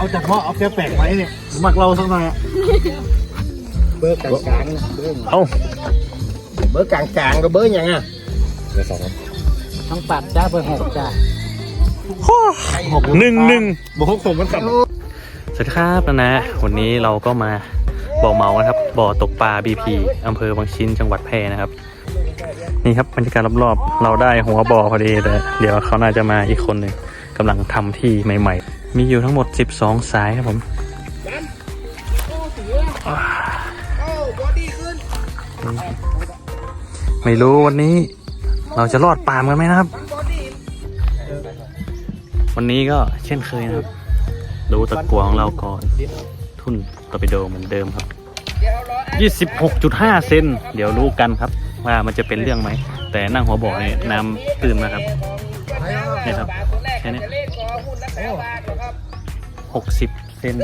เอาจากหม้อเอาแค่แปลกไว้เนี่ยหมักเราสักหน่อยอะเบอร์กลางๆนะเบอร์เอ้าเบอร์กลางๆก็เบอร์หยังอะเบอร์สองครับทั้งปัดจ้าเบอร์หกจ้าหนึ่งหนึ่งบอกหกผมมันขับสวัสดีครับนะนะวันนี้เราก็มาบ่อเมานะครับ บ่อตกปลา BP อำเภอบางชิ้นจังหวัดแพร่นะครับ นี่ครับบรรยากาศรอบๆ เราได้หัวบ่อพอดีแต่เดี๋ยวเขาน่าจะมาอีกคนหนึ่งกำลังทำที่ใหม่ ๆ มีอยู่ทั้งหมด 12 สายครับผมไม่รู้วันนี้ เราจะรอดปามกันไหมนะครับ วันนี้ก็เช่นเคยนะครับ ดูตะกัวของเราก่อน ทุ่นตอร์ปิโดเหมือนเดิมครับ 26.5 เซนเดี๋ยวรู้กันครับ ว่ามันจะเป็นเรื่องไหม แต่นั่งหัวบ่อเนี่ยน้ำตื้นนะครับนี่ครับแค่นี้ 60เซน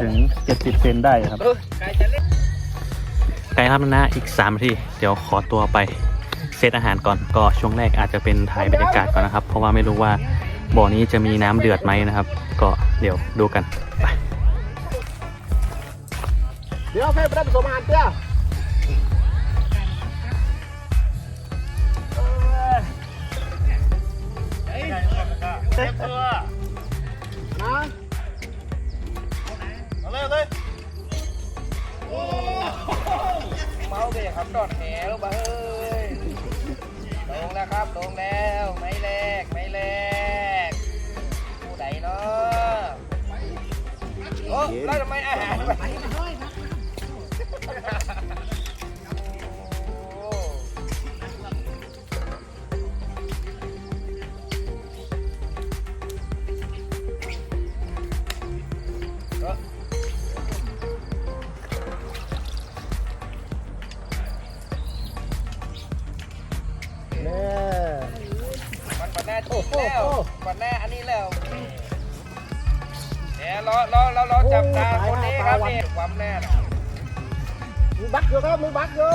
ถึง70เซนได้ครับไกลครับนะอีก3นาทีเดี๋ยวขอตัวไปเซตอาหารก่อนก็ช่วงแรกอาจจะเป็นถ่ายบรรยากาศก่อนนะครับ เพราะว่าไม่รู้ว่าบ่อนี้จะมีน้ำเดือดไหมนะครับ ก็เดี๋ยวดูกันไปเดี๋ยวเพ่ไปได้ผสมอาหารเตี้ยนะ เอาเลยเอาเลยเมาเด็กครับดอดแหลงมาเฮ้ย ลงแล้วครับ ลงแล้วไม่แรกไม่แรกผู้ใดเนาะโอ้แล้วทำไมอาหารไป เราเรอรอรอจับตาคนนี้ครับนี่ความแน่น มือบักอยู่ครับมือบักอยู่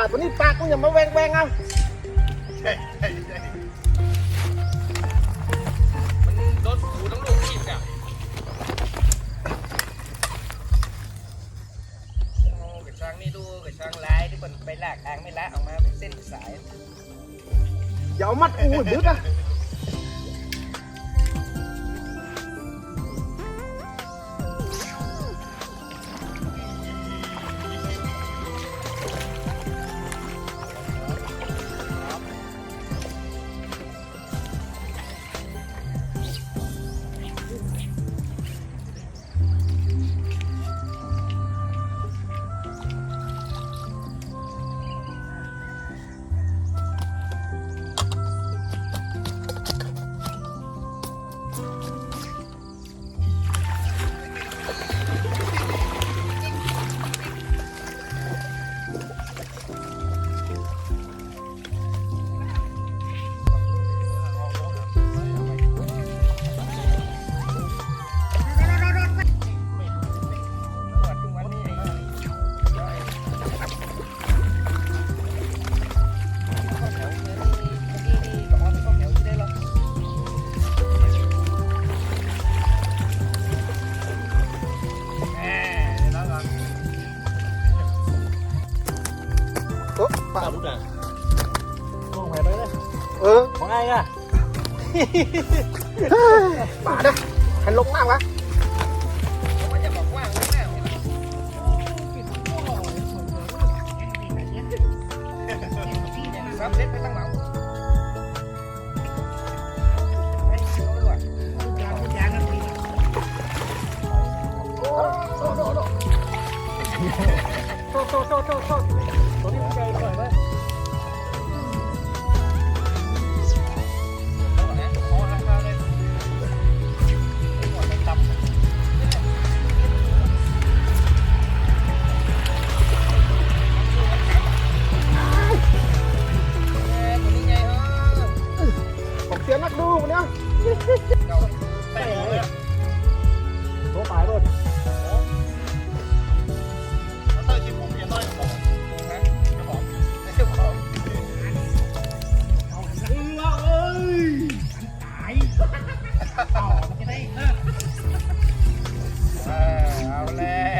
าดตัวนี้ปากกูอย่ามาแวงแวงเอาใช่ใช่ใช่มันโดนหูต้องลูกขีดอะโอ้กระชังนี่ดูกระชังลายที่มันไปลากทางไม่ละออกมาเป็นเส้นสาย อย่าเอามัดกูให้บึ้ดนะ ปาดนะหันลงน้ำวะมันจะบอกว่าข้างหน้าเนี่ยซับเซ็ตไปตั้งหลังโอ้โหโอ้โหโทษโทษโทษโทษโทษตัวนี้มันใหญ่หน่อยไหม เอาแล้ว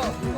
โ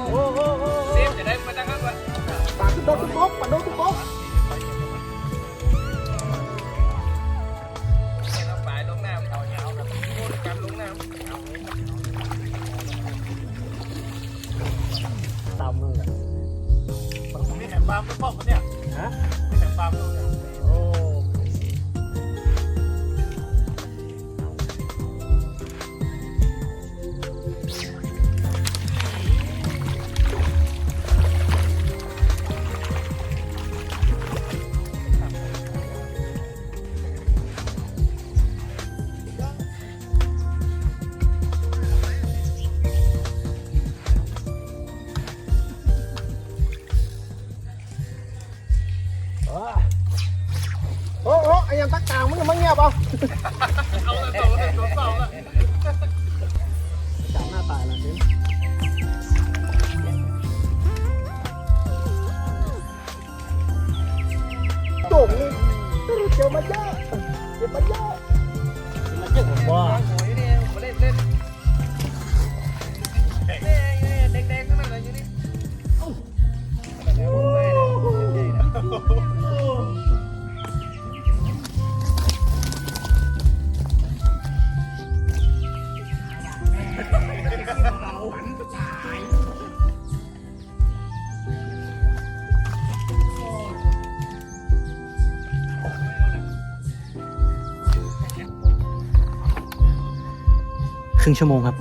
ครึ่งชั่วโมงครับ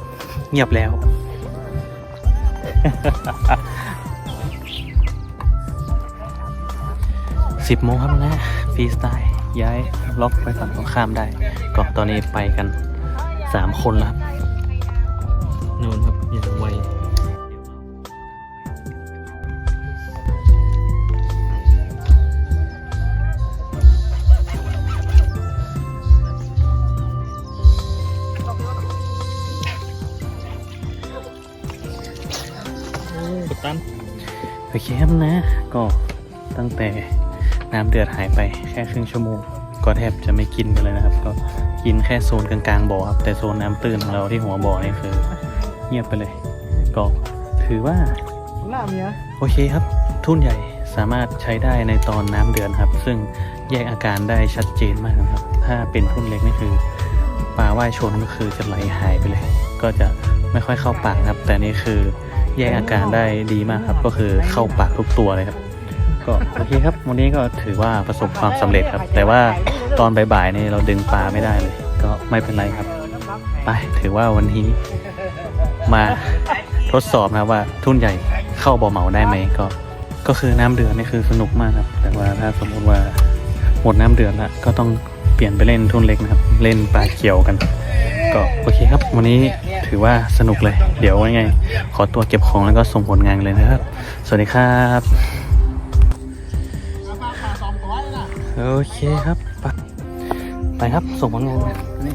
เงียบแล้ว สิบโมงครับนะฟรีสไตล์ย้ายล็อกไปฝั่งตรงข้ามได้ ก็ตอนนี้ไปกันสามคนแล้วครับนู่นครับ โอเคครับนะ ก็ตั้งแต่น้ำเดือดหายไปแค่ครึ่งชั่วโมง ก็แทบจะไม่กินกันเลยนะครับ ก็กินแค่โซนกลางๆบ่อครับ แต่โซนน้ำตื้นของเราที่หัวบ่อนี่คือเงียบไปเลย ก็ถือว่าหน้าเมียโอเคครับ ทุ่นใหญ่สามารถใช้ได้ในตอนน้ำเดือนครับ ซึ่งแยกอาการได้ชัดเจนมากนะครับ ถ้าเป็นทุ่นเล็กนี่คือปลาว่ายชนก็คือจะไหลหายไปเลย ก็จะไม่ค่อยเข้าปากครับ แต่นี่คือ แยกอาการได้ดีมากครับ ก็คือเข้าปากทุกตัวเลยครับ ก็โอเคครับ วันนี้ก็ถือว่าประสบความสำเร็จครับ แต่ว่าตอนบ่ายๆนี่เราดึงปลาไม่ได้เลย ก็ไม่เป็นไรครับ ไปถือว่าวันนี้มาทดสอบนะครับว่าทุ่นใหญ่เข้าบ่อเหมาได้ไหมก็ ก็คือน้ำเดือดนี่คือสนุกมากครับ แต่ว่าถ้าสมมติว่าหมดน้ำเดือดละก็ต้องเปลี่ยนไปเล่นทุ่นเล็กนะครับ เล่นปลาเขียวกัน ก็โอเคครับ วันนี้ถือว่าสนุกเลย เดี๋ยวยังไง ขอตัวเก็บของแล้วก็ส่งผลงานเลยนะครับ สวัสดีครับโอเคครับ ไปไปครับส่งผลงานกันนี่